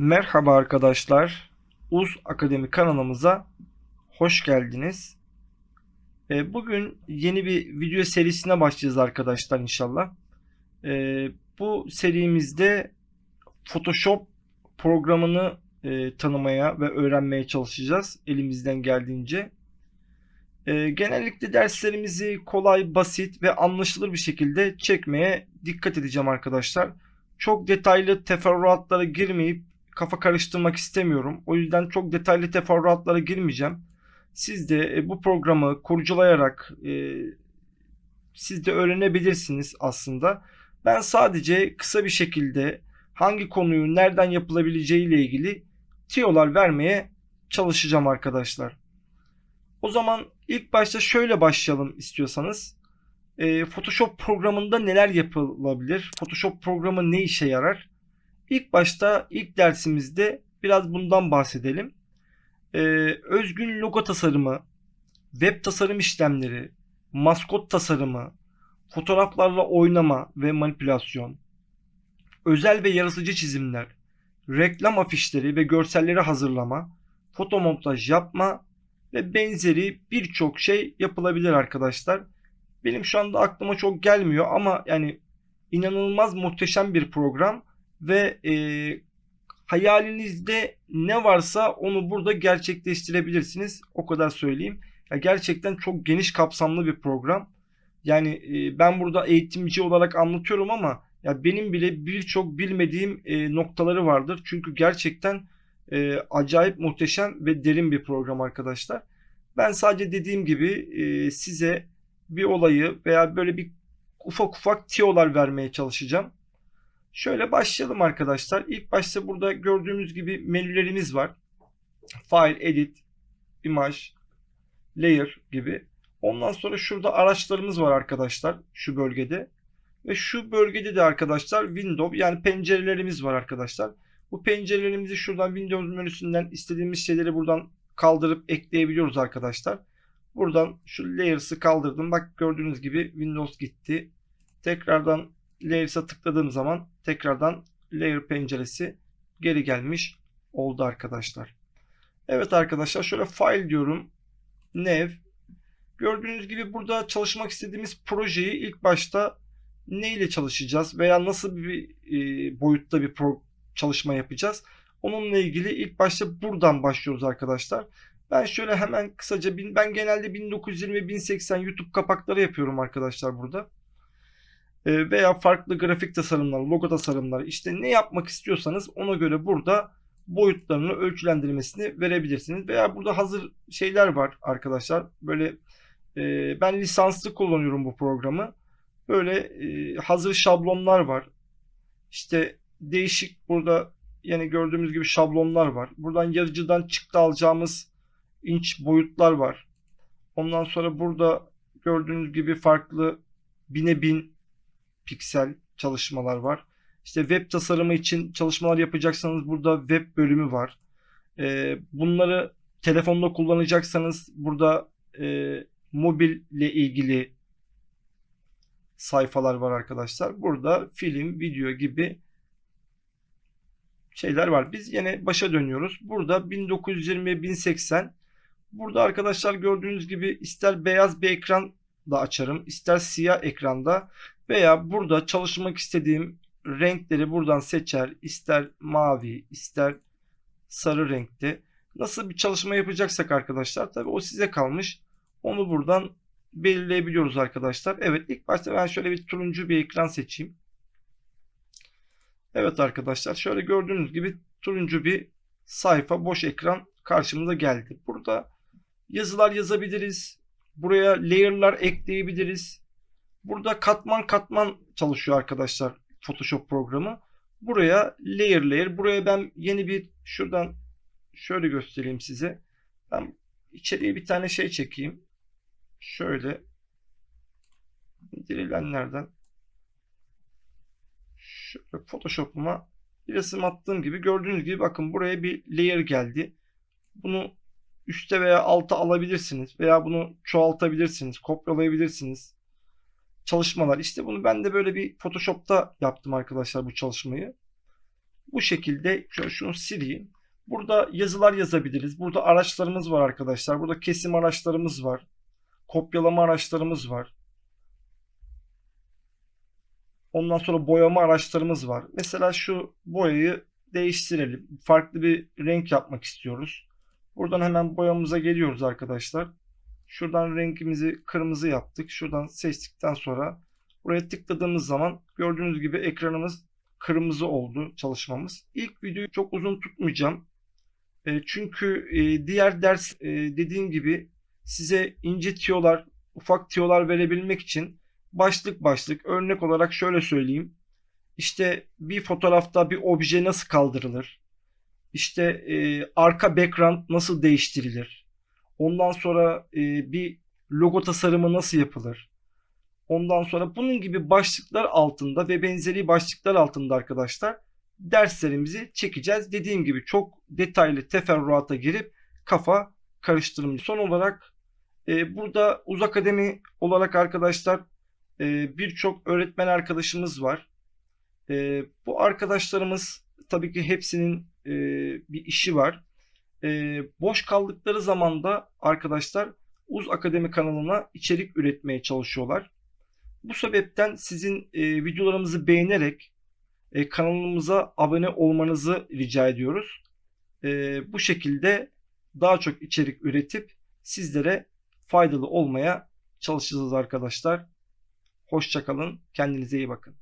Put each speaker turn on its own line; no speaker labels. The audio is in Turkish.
Merhaba arkadaşlar. Uz Akademi kanalımıza hoş geldiniz. Ee, Bugün yeni bir video serisine başlayacağız arkadaşlar inşallah. Ee, Bu serimizde Photoshop programını e, tanımaya ve öğrenmeye çalışacağız elimizden geldiğince. Ee, Genellikle derslerimizi kolay, basit ve anlaşılır bir şekilde çekmeye dikkat edeceğim arkadaşlar. Çok detaylı teferruatlara girmeyip kafa karıştırmak istemiyorum. O yüzden çok detaylı teferruatlara girmeyeceğim. Siz de e, bu programı kurcalayarak e, siz de öğrenebilirsiniz aslında. Ben sadece kısa bir şekilde hangi konuyu nereden yapılabileceği ile ilgili tiyolar vermeye çalışacağım arkadaşlar. O zaman ilk başta şöyle başlayalım istiyorsanız. E, Photoshop programında neler yapılabilir? Photoshop programı ne işe yarar? İlk başta ilk dersimizde biraz bundan bahsedelim. Ee, özgün logo tasarımı, web tasarım işlemleri, maskot tasarımı, fotoğraflarla oynama ve manipülasyon, özel ve yaratıcı çizimler, reklam afişleri ve görselleri hazırlama, fotomontaj yapma ve benzeri birçok şey yapılabilir arkadaşlar. Benim şu anda aklıma çok gelmiyor ama yani inanılmaz muhteşem bir program ve e, hayalinizde ne varsa onu burada gerçekleştirebilirsiniz. O kadar söyleyeyim. Ya gerçekten çok geniş kapsamlı bir program. Yani e, ben burada eğitimci olarak anlatıyorum ama ya benim bile birçok bilmediğim e, noktaları vardır. Çünkü gerçekten e, acayip muhteşem ve derin bir program arkadaşlar. Ben sadece dediğim gibi e, size bir olayı veya böyle bir ufak ufak tiyolar vermeye çalışacağım. Şöyle başlayalım arkadaşlar. İlk başta burada gördüğünüz gibi menülerimiz var. File, Edit, Image, Layer gibi. Ondan sonra şurada araçlarımız var arkadaşlar şu bölgede. Ve şu bölgede de arkadaşlar Windows yani pencerelerimiz var arkadaşlar. Bu pencerelerimizi şuradan Windows menüsünden istediğimiz şeyleri buradan kaldırıp ekleyebiliyoruz arkadaşlar. Buradan şu Layers'ı kaldırdım. Bak gördüğünüz gibi Windows gitti. Tekrardan Layers'a tıkladığım zaman tekrardan Layer penceresi geri gelmiş oldu arkadaşlar. Evet arkadaşlar şöyle file diyorum. New. Gördüğünüz gibi burada çalışmak istediğimiz projeyi ilk başta ne ile çalışacağız veya nasıl bir e, boyutta bir pro çalışma yapacağız. Onunla ilgili ilk başta buradan başlıyoruz arkadaşlar. Ben şöyle hemen kısaca ben genelde 1920 1080 YouTube kapakları yapıyorum arkadaşlar burada. E, veya farklı grafik tasarımlar, logo tasarımları işte ne yapmak istiyorsanız ona göre burada boyutlarını ölçülendirmesini verebilirsiniz. Veya burada hazır şeyler var arkadaşlar. Böyle e, ben lisanslı kullanıyorum bu programı. Böyle e, hazır şablonlar var. İşte değişik burada yani gördüğümüz gibi şablonlar var. Buradan yazıcıdan çıktı alacağımız inç boyutlar var. Ondan sonra burada gördüğünüz gibi farklı bine bin piksel çalışmalar var. İşte web tasarımı için çalışmalar yapacaksanız burada web bölümü var. Ee, bunları telefonda kullanacaksanız burada e, mobille ilgili sayfalar var arkadaşlar. Burada film, video gibi şeyler var. Biz yine başa dönüyoruz. Burada 1920 1080 Burada arkadaşlar gördüğünüz gibi ister beyaz bir ekran da açarım, ister siyah ekranda veya burada çalışmak istediğim renkleri buradan seçer. İster mavi, ister sarı renkte. Nasıl bir çalışma yapacaksak arkadaşlar tabi o size kalmış. Onu buradan belirleyebiliyoruz arkadaşlar. Evet ilk başta ben şöyle bir turuncu bir ekran seçeyim. Evet arkadaşlar şöyle gördüğünüz gibi turuncu bir sayfa boş ekran karşımıza geldi. Burada yazılar yazabiliriz. Buraya layer'lar ekleyebiliriz. Burada katman katman çalışıyor arkadaşlar Photoshop programı. Buraya layer layer. Buraya ben yeni bir şuradan şöyle göstereyim size. Ben içeriye bir tane şey çekeyim. Şöyle indirilenlerden şöyle Photoshop'uma bir resim attığım gibi gördüğünüz gibi bakın buraya bir layer geldi. Bunu üste veya alta alabilirsiniz veya bunu çoğaltabilirsiniz, kopyalayabilirsiniz çalışmalar. İşte bunu ben de böyle bir Photoshop'ta yaptım arkadaşlar bu çalışmayı. Bu şekilde şöyle şunu sileyim. Burada yazılar yazabiliriz. Burada araçlarımız var arkadaşlar. Burada kesim araçlarımız var. Kopyalama araçlarımız var. Ondan sonra boyama araçlarımız var. Mesela şu boyayı değiştirelim. Farklı bir renk yapmak istiyoruz. Buradan hemen boyamıza geliyoruz arkadaşlar. Şuradan rengimizi kırmızı yaptık. Şuradan seçtikten sonra buraya tıkladığımız zaman gördüğünüz gibi ekranımız kırmızı oldu çalışmamız. İlk videoyu çok uzun tutmayacağım. E, çünkü e, diğer ders e, dediğim gibi size ince tiyolar, ufak tiyolar verebilmek için başlık başlık örnek olarak şöyle söyleyeyim. İşte bir fotoğrafta bir obje nasıl kaldırılır? İşte e, arka background nasıl değiştirilir? Ondan sonra e, bir logo tasarımı nasıl yapılır? Ondan sonra bunun gibi başlıklar altında ve benzeri başlıklar altında arkadaşlar derslerimizi çekeceğiz. Dediğim gibi çok detaylı teferruata girip kafa karıştırmayacağız. Son olarak e, burada Uz Akademi olarak arkadaşlar e, birçok öğretmen arkadaşımız var. E, bu arkadaşlarımız tabii ki hepsinin e, bir işi var. E, boş kaldıkları zaman da arkadaşlar Uz Akademi kanalına içerik üretmeye çalışıyorlar. Bu sebepten sizin e, videolarımızı beğenerek e, kanalımıza abone olmanızı rica ediyoruz. E, bu şekilde daha çok içerik üretip sizlere faydalı olmaya çalışacağız arkadaşlar. Hoşçakalın. Kendinize iyi bakın.